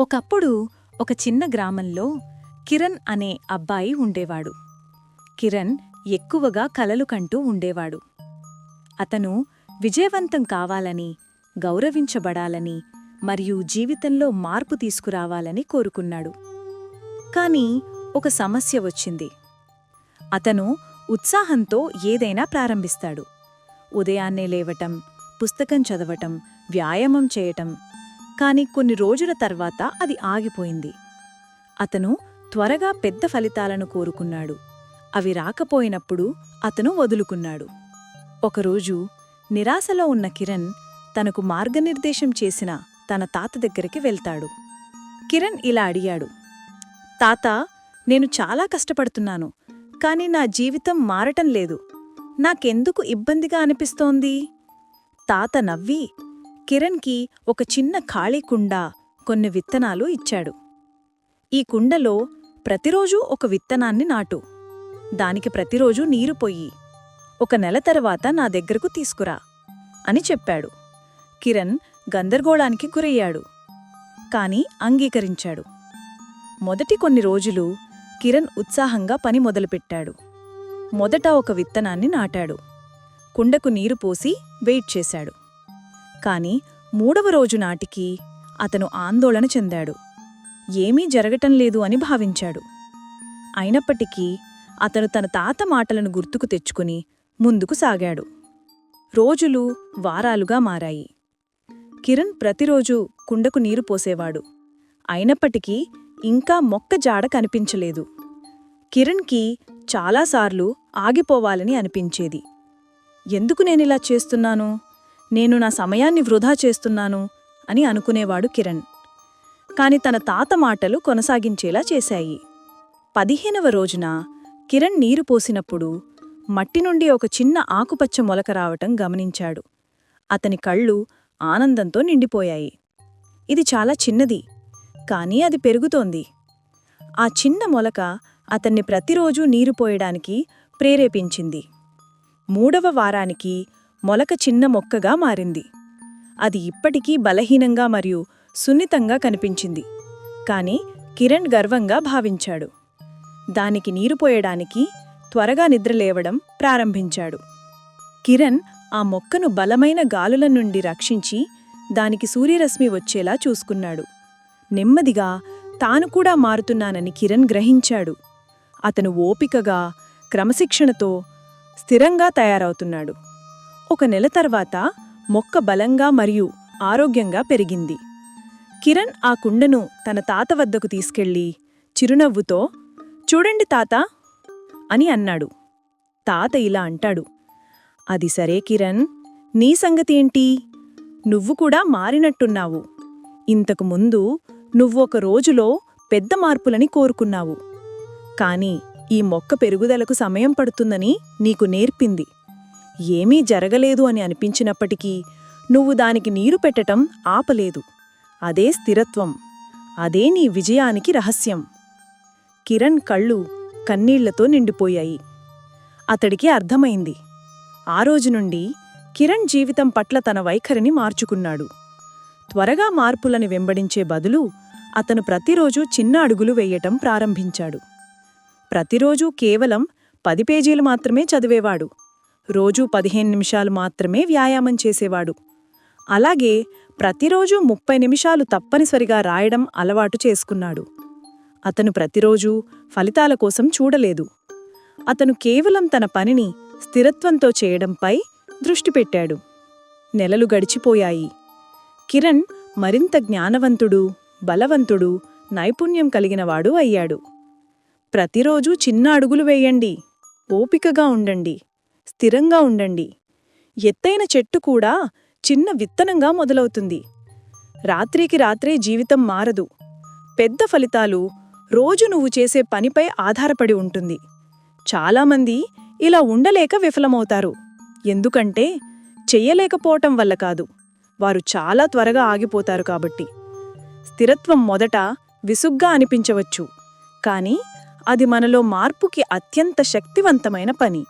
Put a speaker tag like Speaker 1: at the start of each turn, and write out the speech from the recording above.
Speaker 1: ఒకప్పుడు ఒక చిన్న గ్రామంలో కిరణ్ అనే అబ్బాయి ఉండేవాడు. కిరణ్ ఎక్కువగా కలలు కంటూ ఉండేవాడు. అతను విజయవంతం కావాలని గౌరవించబడాలని మరియు జీవితంలో మార్పు తీసుకురావాలని కోరుకున్నాడు. కాని ఒక సమస్య వచ్చింది. అతను ఉత్సాహంతో ఏదైనా ప్రారంభిస్తాడు. ఉదయాన్నే లేవటం పుస్తకం చదవటం వ్యాయామం చేయటం కాని కొన్ని రోజుల తర్వాత అది ఆగిపోయింది. అతను త్వరగా పెద్ద ఫలితాలను కోరుకున్నాడు. అవి రాకపోయినప్పుడు అతను వదులుకున్నాడు. ఒకరోజు నిరాశలో ఉన్న కిరణ్ తనకు మార్గనిర్దేశం చేసిన తన తాత దగ్గరికి వెళ్తాడు. కిరణ్ ఇలా అడిగాడు తాత నేను చాలా కష్టపడుతున్నాను కాని నా జీవితం మారటం లేదు. నాకెందుకు ఇబ్బందిగా అనిపిస్తోంది? తాత నవ్వి కిరణ్కి ఒక చిన్న ఖాళీ కుండ కొన్ని విత్తనాలు ఇచ్చాడు. ఈ కుండలో ప్రతిరోజూ ఒక విత్తనాన్ని నాటు. దానికి ప్రతిరోజూ నీరు పొయ్యి ఒక నెల తర్వాత నా దగ్గరకు తీసుకురా అని చెప్పాడు. కిరణ్ గందరగోళానికి గురయ్యాడు కాని అంగీకరించాడు. మొదటి కొన్ని రోజులు కిరణ్ ఉత్సాహంగా పని మొదలుపెట్టాడు. మొదట ఒక విత్తనాన్ని నాటాడు. కుండకు నీరు పోసి వెయిట్ చేశాడు. కాని మూడవ రోజు నాటికి అతను ఆందోళన చెందాడు. ఏమీ జరగటం లేదు అని భావించాడు. అయినప్పటికీ అతను తన తాత మాటలను గుర్తుకు తెచ్చుకుని ముందుకు సాగాడు. రోజులు వారాలుగా మారాయి. కిరణ్ ప్రతిరోజు కుండకు నీరు పోసేవాడు. అయినప్పటికీ ఇంకా మొక్క జాడ కనిపించలేదు. కిరణ్కి చాలాసార్లు ఆగిపోవాలని అనిపించేది. ఎందుకు నేనిలా చేస్తున్నాను? నేను నా సమయాన్ని వృధా చేస్తున్నాను అని అనుకునేవాడు కిరణ్. కాని తన తాత మాటలు కొనసాగించేలా చేశాయి. పదిహేనవ రోజున కిరణ్ నీరు పోసినప్పుడు మట్టి నుండి ఒక చిన్న ఆకుపచ్చ మొలక రావటం గమనించాడు. అతని కళ్ళు ఆనందంతో నిండిపోయాయి. ఇది చాలా చిన్నది కానీ అది పెరుగుతోంది. ఆ చిన్న మొలక అతన్ని ప్రతిరోజూ నీరు పోయడానికి ప్రేరేపించింది. మూడవ వారానికి మొలక చిన్న మొక్కగా మారింది. అది ఇప్పటికీ బలహీనంగా మరియు సున్నితంగా కనిపించింది. కాని కిరణ్ గర్వంగా భావించాడు. దానికి నీరు పోయడానికి త్వరగా నిద్రలేవడం ప్రారంభించాడు. కిరణ్ ఆ మొక్కను బలమైన గాలుల నుండి రక్షించి దానికి సూర్యరశ్మి వచ్చేలా చూసుకున్నాడు. నెమ్మదిగా తాను కూడా మారుతున్నానని కిరణ్ గ్రహించాడు. అతను ఓపికగా క్రమశిక్షణతో స్థిరంగా తయారవుతున్నాడు. ఒక నెల తర్వాత మొక్క బలంగా మరియు ఆరోగ్యంగా పెరిగింది. కిరణ్ ఆ కుండను తన తాత వద్దకు తీసుకెళ్ళి చిరునవ్వుతో చూడండి తాత అని అన్నాడు. తాత ఇలా అంటాడు. అది సరే కిరణ్ నీ సంగతేంటి? నువ్వు కూడా మారినట్టున్నావు. ఇంతకు ముందు నువ్వు ఒక రోజులో పెద్ద మార్పులని కోరుకున్నావు. కాని ఈ మొక్క పెరుగుదలకు సమయం పడుతుందని నీకు నేర్పింది. ఏమీ జరగలేదు అని అనిపించినప్పటికీ నువ్వు దానికి నీరు పెట్టటం ఆపలేదు. అదే స్థిరత్వం. అదే నీ విజయానికి రహస్యం. కిరణ్ కళ్ళు కన్నీళ్ళతో నిండిపోయాయి. అతడికి అర్థమైంది. ఆ రోజు నుండి కిరణ్ జీవితం పట్ల తన వైఖరిని మార్చుకున్నాడు. త్వరగా మార్పులను వెంబడించే బదులు అతను ప్రతిరోజూ చిన్న అడుగులు వేయటం ప్రారంభించాడు. ప్రతిరోజూ కేవలం పది పేజీలు మాత్రమే చదివేవాడు. రోజూ పదిహేను నిమిషాలు మాత్రమే వ్యాయామం చేసేవాడు. అలాగే ప్రతిరోజూ ముప్పై నిమిషాలు తప్పనిసరిగా రాయడం అలవాటు చేసుకున్నాడు. అతను ప్రతిరోజూ ఫలితాల కోసం చూడలేదు. అతను కేవలం తన పనిని స్థిరత్వంతో చేయడంపై దృష్టి పెట్టాడు. నెలలు గడిచిపోయాయి. కిరణ్ మరింత జ్ఞానవంతుడు బలవంతుడు నైపుణ్యం కలిగినవాడు అయ్యాడు. ప్రతిరోజూ చిన్న అడుగులు వేయండి ఓపికగా ఉండండి. స్థిరంగా ఉండండి. ఎత్తైన చెట్టు కూడా చిన్న విత్తనంగా మొదలవుతుంది. రాత్రికి రాత్రే జీవితం మారదు. పెద్ద ఫలితాలు రోజు నువ్వు చేసే పనిపై ఆధారపడి ఉంటుంది. చాలామంది ఇలా ఉండలేక విఫలమవుతారు. ఎందుకంటే చెయ్యలేకపోవటం వల్ల కాదు. వారు చాలా త్వరగా ఆగిపోతారు కాబట్టి. స్థిరత్వం మొదట విసుగ్గా అనిపించవచ్చు. కాని అది మనలో మార్పుకి అత్యంత శక్తివంతమైన పని.